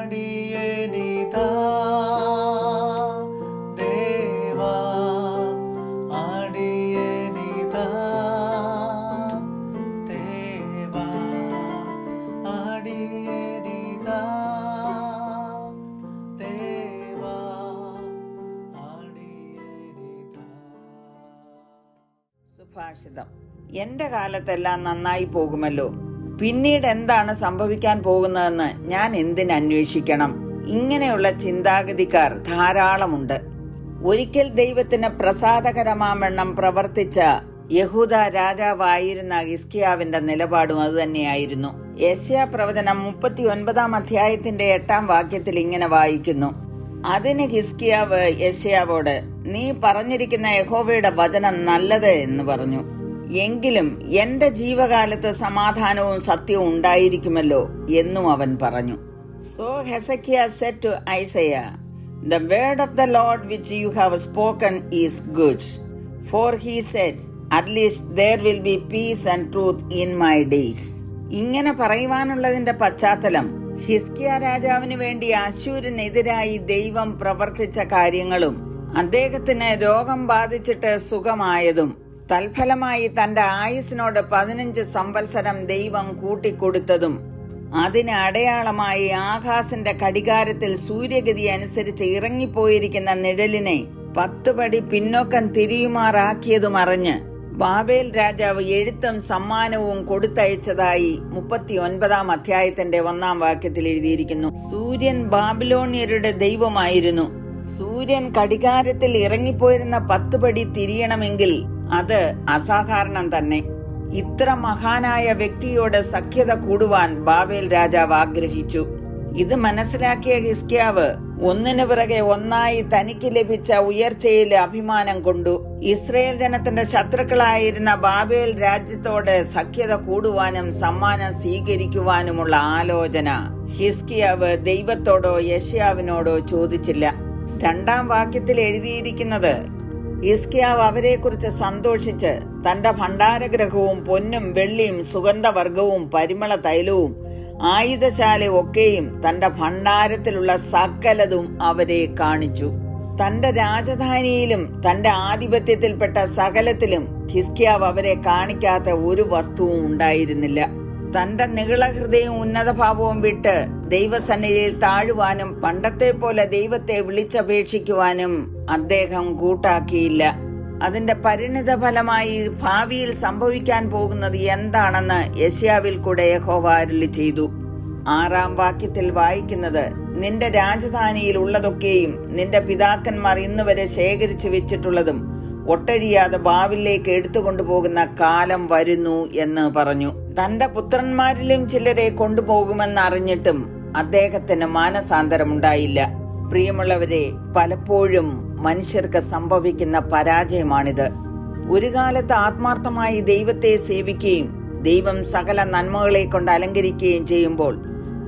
ആടിയനിതാ ദേവാ ദേവാ ദേവാ സുഭാഷിതം എന്റെ കാലത്തെല്ലാം നന്നായി പോകുമല്ലോ. പിന്നീട് എന്താണ് സംഭവിക്കാൻ പോകുന്നതെന്ന് ഞാൻ എന്തിനന്വേഷിക്കണം? ഇങ്ങനെയുള്ള ചിന്താഗതിക്കാർ ധാരാളമുണ്ട്. ഒരിക്കൽ ദൈവത്തിന് പ്രസാദകരമാവണ്ണം പ്രവർത്തിച്ച യഹൂദ രാജാവായിരുന്ന ഇസ്കിയാവിന്റെ നിലപാടും അതുതന്നെയായിരുന്നു യശ്യാ പ്രവചനം മുപ്പത്തി ഒൻപതാം അധ്യായത്തിന്റെ എട്ടാം വാക്യത്തിൽ ഇങ്ങനെ വായിക്കുന്നു. അതിന് ഹിസ്കിയാവ് യശയാവോട് നീ പറഞ്ഞിരിക്കുന്ന യഹോവയുടെ വചനം നല്ലത് എന്ന് പറഞ്ഞു. എങ്കിലും എന്റെ ജീവകാലത്ത് സമാധാനവും സത്യവും ഉണ്ടായിരിക്കുമല്ലോ എന്നും അവൻ പറഞ്ഞു. So Hezekiah said to Isaiah the word of the Lord which you have spoken is good for he said at least there will be peace and truth in my days ഇങ്ങനെ പറയുവാനുള്ളതിന്റെ പശ്ചാത്തലം ഹിസ്കിയ രാജാവിന് വേണ്ടി അശൂരിനെതിരായി ദൈവം പ്രവർത്തിച്ച കാര്യങ്ങളും അദ്ദേഹത്തിന് രോഗം ബാധിച്ചിട്ട് സുഖമായതും തൽഫലമായി തന്റെ ആയുസിനോട് പതിനഞ്ച് സംവത്സരം ദൈവം കൂട്ടിക്കൊടുത്തതും അതിന് അടയാളമായി ആകാശന്റെ കടികാരത്തിൽ സൂര്യഗതി അനുസരിച്ച് ഇറങ്ങിപ്പോയിരിക്കുന്ന നിഴലിനെ പത്തുപടി പിന്നോക്കം തിരിയുമാറാക്കിയതും അറിഞ്ഞ് ബാബേൽ രാജാവ് എഴുത്തും സമ്മാനവും കൊടുത്തയച്ചതായി മുപ്പത്തി ഒൻപതാം അധ്യായത്തിന്റെ ഒന്നാം വാക്യത്തിൽ എഴുതിയിരിക്കുന്നു. സൂര്യൻ ബാബിലോണിയരുടെ ദൈവമായിരുന്നു. സൂര്യൻ കടികാരത്തിൽ ഇറങ്ങിപ്പോയിരുന്ന പത്തുപടി തിരിയണമെങ്കിൽ അത് അസാധാരണം തന്നെ. ഇത്ര മഹാനായ വ്യക്തിയോട് സഖ്യത കൂടുവാൻ ബാബേൽ രാജാവ് ആഗ്രഹിച്ചു. ഇത് മനസ്സിലാക്കിയ ഹിസ്കിയാവ് ഒന്നിനു പിറകെ ഒന്നായി തനിക്ക് ലഭിച്ച ഉയർച്ചയിൽ അഭിമാനം കൊണ്ടു. ഇസ്രയേൽ ജനത്തിന്റെ ശത്രുക്കളായിരുന്ന ബാബേൽ രാജ്യത്തോട് സഖ്യത കൂടുവാനും സമ്മാനം സ്വീകരിക്കുവാനുമുള്ള ആലോചന ഹിസ്കിയാവ് ദൈവത്തോടോ യഷ്യാവിനോടോ ചോദിച്ചില്ല. രണ്ടാം വാക്യത്തിൽ എഴുതിയിരിക്കുന്നത് ഹിസ്കിയാവ് അവരെക്കുറിച്ച് സന്തോഷിച്ച് തന്റെ ഭണ്ഡാരഗ്രഹവും പൊന്നും വെള്ളിയും സുഗന്ധവർഗവും പരിമള തൈലവും ആയുധശാല ഒക്കെയും തന്റെ ഭണ്ഡാരത്തിലുള്ള സകലതും അവരെ കാണിച്ചു. തന്റെ രാജധാനിയിലും തന്റെ ആധിപത്യത്തിൽപ്പെട്ട സകലത്തിലും ഹിസ്കിയാവ് അവരെ കാണിക്കാത്ത ഒരു വസ്തുവും ഉണ്ടായിരുന്നില്ല. തന്റെ നികളഹൃദയവും ഉന്നതഭാവവും വിട്ട് ദൈവസന്നിധിയിൽ താഴുവാനും പണ്ടത്തെ പോലെ ദൈവത്തെ വിളിച്ചപേക്ഷിക്കുവാനും അദ്ദേഹം കൂട്ടാക്കിയില്ല. അതിന്റെ പരിണിത ഫലമായി ഭാവിയിൽ സംഭവിക്കാൻ പോകുന്നത് എന്താണെന്ന് യശ്യാവിൽ കൂടെ യഹോവ ചെയ്തു. ആറാം വാക്യത്തിൽ വായിക്കുന്നത് നിന്റെ രാജധാനിയിൽ ഉള്ളതൊക്കെയും നിന്റെ പിതാക്കന്മാർ ഇന്ന് വരെ ശേഖരിച്ചു വെച്ചിട്ടുള്ളതും ഒട്ടഴിയാതെ ബാവിലേക്ക് എടുത്തുകൊണ്ടുപോകുന്ന കാലം വരുന്നു എന്ന് പറഞ്ഞു. തന്റെ പുത്രന്മാരിലും ചിലരെ കൊണ്ടുപോകുമെന്നറിഞ്ഞിട്ടും അദ്ദേഹത്തിന് മാനസാന്തരമുണ്ടായില്ല. പ്രിയമുള്ളവരെ പലപ്പോഴും മനുഷ്യർക്ക് സംഭവിക്കുന്ന പരാജയമാണിത്. ഒരു കാലത്ത് ആത്മാർത്ഥമായി ദൈവത്തെ സേവിക്കുകയും ദൈവം സകല നന്മകളെ കൊണ്ട് അലങ്കരിക്കുകയും ചെയ്യുമ്പോൾ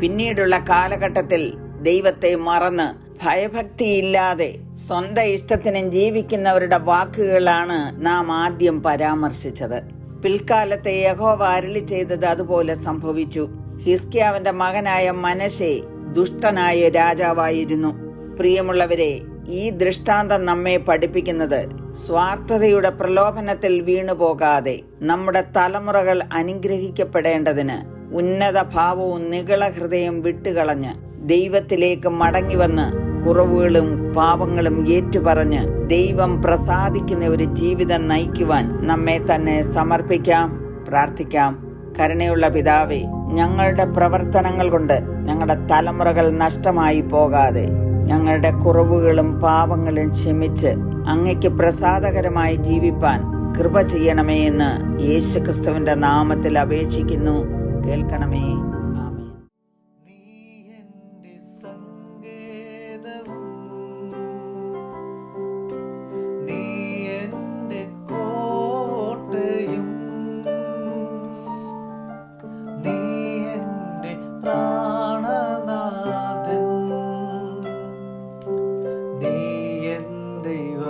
പിന്നീടുള്ള കാലഘട്ടത്തിൽ ദൈവത്തെ മറന്ന് ഭയഭക്തിയില്ലാതെ സ്വന്തം ഇഷ്ടത്തിനും ജീവിക്കുന്നവരുടെ വാക്കുകളാണ് നാം ആദ്യം പരാമർശിച്ചത്. പിൽക്കാലത്തെ യഹോവ അരളി ചെയ്തത് അതുപോലെ സംഭവിച്ചു. ഹിസ്കിയാവിന്റെ മകനായ മനശെ ദുഷ്ടനായ രാജാവായിരുന്നു. പ്രിയമുള്ളവരെ ഈ ദൃഷ്ടാന്തം നമ്മെ പഠിപ്പിക്കുന്നത് സ്വാർത്ഥതയുടെ പ്രലോഭനത്തിൽ വീണുപോകാതെ നമ്മുടെ തലമുറകൾ അനുഗ്രഹിക്കപ്പെടേണ്ടതിന് ഉന്നത ഭാവവും നികള ഹൃദയം വിട്ടുകളഞ്ഞ് ദൈവത്തിലേക്ക് മടങ്ങിവന്ന് കുറവുകളും പാപങ്ങളും ഏറ്റുപറഞ്ഞ് ദൈവം പ്രസാദിക്കുന്ന ഒരു ജീവിതം നയിക്കുവാൻ നമ്മെ തന്നെ സമർപ്പിക്കാം പ്രാർത്ഥിക്കാം. കരുണയുള്ള പിതാവേ ഞങ്ങളുടെ പ്രവർത്തനങ്ങൾ കൊണ്ട് ഞങ്ങളുടെ തലമുറകൾ നഷ്ടമായി പോകാതെ ഞങ്ങളുടെ കുറവുകളും പാപങ്ങളും ക്ഷമിച്ച് അങ്ങയ്ക്ക് പ്രസാദകരമായി ജീവിപ്പാൻ കൃപ ചെയ്യണമേ എന്ന് യേശുക്രിസ്തുവിന്റെ നാമത്തിൽ അപേക്ഷിക്കുന്നു. കേൾക്കണമേ.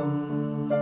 ദൈവം